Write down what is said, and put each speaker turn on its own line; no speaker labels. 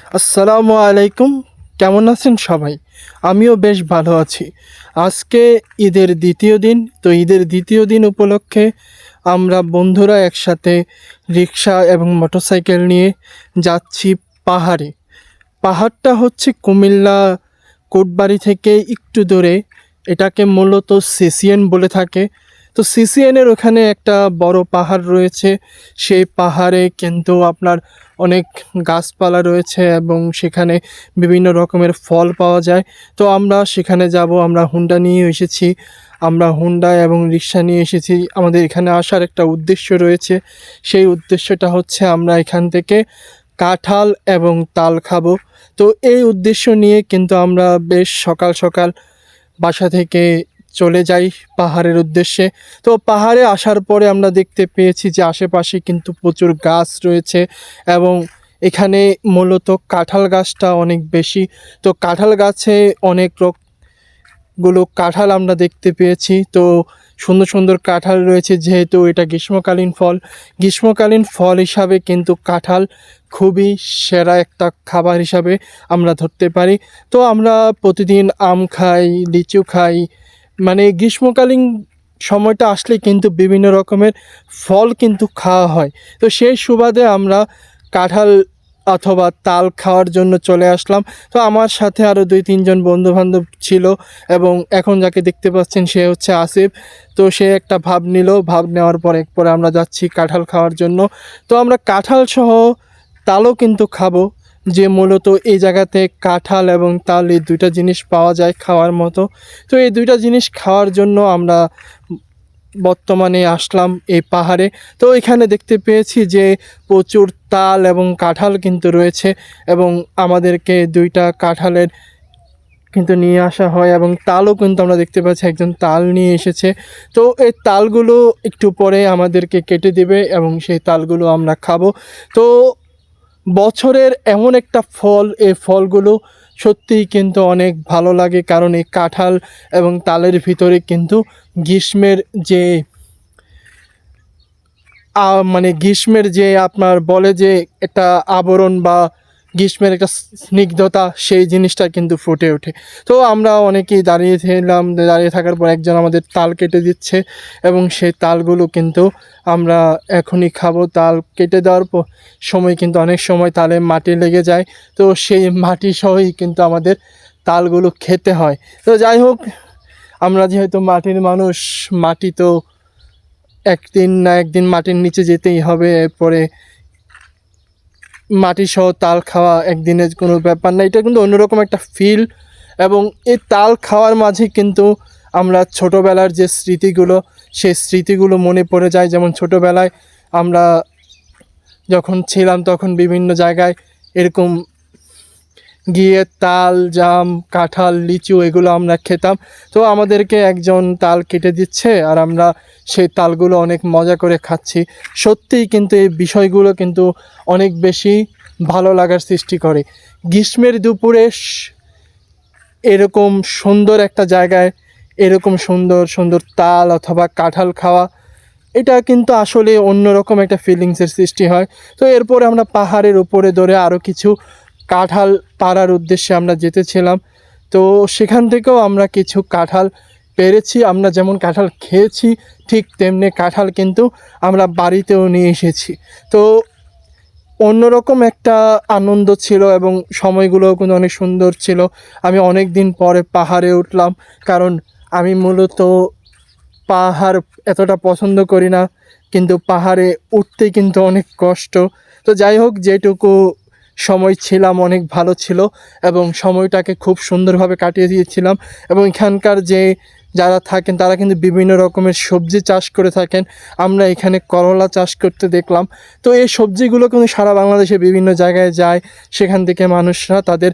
আসসালামু আলাইকুম। কেমন আছেন সবাই? আমিও বেশ ভালো আছি। আজকে ঈদের দ্বিতীয় দিন। তো ঈদের দ্বিতীয় দিন উপলক্ষে আমরা বন্ধুরা একসাথে রিক্সা এবং মোটরসাইকেল নিয়ে যাচ্ছি পাহাড়ে। পাহাড়টা হচ্ছে কুমিল্লা কোটবাড়ি থেকে একটু দূরে। এটাকে মূলত সিসিএন বলে থাকে। তো সিসিএনের ওখানে একটা বড় পাহাড় রয়েছে। সেই পাহাড়ে কিন্তু আপনার অনেক গাছপালা রয়েছে এবং সেখানে বিভিন্ন রকমের ফল পাওয়া যায়। তো আমরা সেখানে যাব, আমরা হুন্ডা নিয়ে এসেছি। আমরা হুন্ডা এবং রিক্সা নিয়ে এসেছি। আমাদের এখানে আসার একটা উদ্দেশ্য রয়েছে। সেই উদ্দেশ্যটা হচ্ছে আমরা এখান থেকে কাঁঠাল এবং তাল খাব। তো এই উদ্দেশ্য নিয়ে কিন্তু আমরা বেশ সকাল সকাল বাসা থেকে চলে যাই পাহাড়ের উদ্দেশ্যে। তো পাহাড়ে আসার পরে আমরা দেখতে পেয়েছি যে আশেপাশে কিন্তু প্রচুর গাছ রয়েছে এবং এখানে মূলত কাঁঠাল গাছটা অনেক বেশি। তো কাঁঠাল গাছে অনেকগুলো কাঁঠাল আমরা দেখতে পেয়েছি। তো সুন্দর সুন্দর কাঁঠাল রয়েছে যেহেতু এটা গ্রীষ্মকালীন ফল। গ্রীষ্মকালীন ফল হিসাবে কিন্তু কাঁঠাল খুবই সেরা একটা খাবার হিসাবে আমরা ধরতে পারি। তো আমরা প্রতিদিন আম খাই, লিচু খাই মানে গ্রীষ্মকালীন সময়টা আসলে কিন্তু বিভিন্ন রকমের ফল কিন্তু খাওয়া হয়। তো সেই সুবাদে আমরা কাঁঠাল অথবা তাল খাওয়ার জন্য চলে আসলাম। তো আমার সাথে আরও দুই, তিনজন বন্ধু বান্ধব ছিল এবং এখন যাকে দেখতে পাচ্ছেন সে হচ্ছে আসিফ। তো সে একটা ভাব নিল। ভাব নেওয়ার পর এক পরে আমরা যাচ্ছি কাঁঠাল খাওয়ার জন্য। তো আমরা কাঁঠাল সহ তালও কিন্তু খাব। যে মূলত এই জায়গাতে কাঁঠাল এবং তাল এই দুইটা জিনিস পাওয়া যায় খাওয়ার মতো। তো এই দুইটা জিনিস খাওয়ার জন্য আমরা বর্তমানে আসলাম এই পাহাড়ে। তো এখানে দেখতে পেয়েছি যে প্রচুর তাল এবং কাঁঠাল কিন্তু রয়েছে এবং আমাদেরকে দুইটা কাঁঠালের কিন্তু নিয়ে আসা হয় এবং তালও কিন্তু আমরা দেখতে পাচ্ছি একজন তাল নিয়ে এসেছে। তো এই তালগুলো একটু পরে আমাদেরকে কেটে দেবে এবং সেই তালগুলো আমরা খাব। তো বছরের এমন একটা ফল এ ফলগুলো সত্যিই কিন্তু অনেক ভালো লাগে কারণ এই কাঁঠাল এবং তালের ভিতরে কিন্তু গ্রীষ্মের যে মানে গ্রীষ্মের যে আপনার বলে যে একটা আবরণ বা গ্রীষ্মের একটা স্নিগ্ধতা সেই জিনিসটা কিন্তু ফুটে ওঠে। তো আমরা অনেকেই দাঁড়িয়ে ছিলাম, দাঁড়িয়ে থাকার পর একজন আমাদের তাল কেটে দিচ্ছে এবং সেই তালগুলো কিন্তু আমরা এখনই খাব। তাল কেটে দেওয়ার পর সময় কিন্তু অনেক সময় তালে মাটি লেগে যায়। তো সেই মাটি সহই কিন্তু আমাদের তালগুলো খেতে হয়। তো যাই হোক, আমরা যেহেতু মাটির মানুষ, মাটি তো একদিন না একদিন মাটির নিচে যেতেই হবে। এরপরে মাটি সহ তাল খাওয়া একদিনের কোনো ব্যাপার না। এটা কিন্তু অন্যরকম একটা ফিল এবং এই তাল খাওয়ার মাঝে কিন্তু আমরা ছোটোবেলার যে স্মৃতিগুলো, সেই স্মৃতিগুলো মনে পড়ে যায়। যেমন ছোটোবেলায় আমরা যখন ছিলাম তখন বিভিন্ন জায়গায় এরকম গিয়ে তাল, জাম, কাঁঠাল, লিচু এগুলো আমরা খেতাম। তো আমাদেরকে একজন তাল কেটে দিচ্ছে আর আমরা সেই তালগুলো অনেক মজা করে খাচ্ছি। সত্যিই কিন্তু এই বিষয়গুলো কিন্তু অনেক বেশি ভালো লাগার সৃষ্টি করে। গ্রীষ্মের দুপুরে এরকম সুন্দর একটা জায়গায় এরকম সুন্দর সুন্দর তাল অথবা কাঁঠাল খাওয়া, এটা কিন্তু আসলে অন্যরকম একটা ফিলিংসের সৃষ্টি হয়। তো এরপরে আমরা পাহাড়ের উপরে ধরে আরও কিছু কাঁঠাল পাড়ার উদ্দেশ্যে আমরা যেতেছিলাম। তো সেখান থেকেও আমরা কিছু কাঁঠাল পেরেছি, আমরা যেমন কাঁঠাল খেয়েছি, ঠিক তেমনি কাঁঠাল কিন্তু আমরা বাড়িতেও নিয়ে এসেছি। তো অন্যরকম একটা আনন্দ ছিল এবং সময়গুলোও কিন্তু অনেক সুন্দর ছিল। আমি অনেক দিন পরে পাহাড়ে উঠলাম, কারণ আমি মূলত পাহাড় এতটা পছন্দ করি না, কিন্তু পাহাড়ে উঠতে কিন্তু অনেক কষ্ট। তো যাই হোক, যেটুকু সময় ছিলাম, অনেক ভালো ছিল এবং সময়টাকে খুব সুন্দরভাবে কাটিয়ে দিয়েছিলাম এবং এখানকার যে যারা থাকেন, তারা কিন্তু বিভিন্ন রকমের সবজি চাষ করে থাকেন। আমরা এখানে করলা চাষ করতে দেখলাম। তো এই সবজিগুলো কিন্তু সারা বাংলাদেশে বিভিন্ন জায়গায় যায়। সেখান থেকে মানুষরা তাদের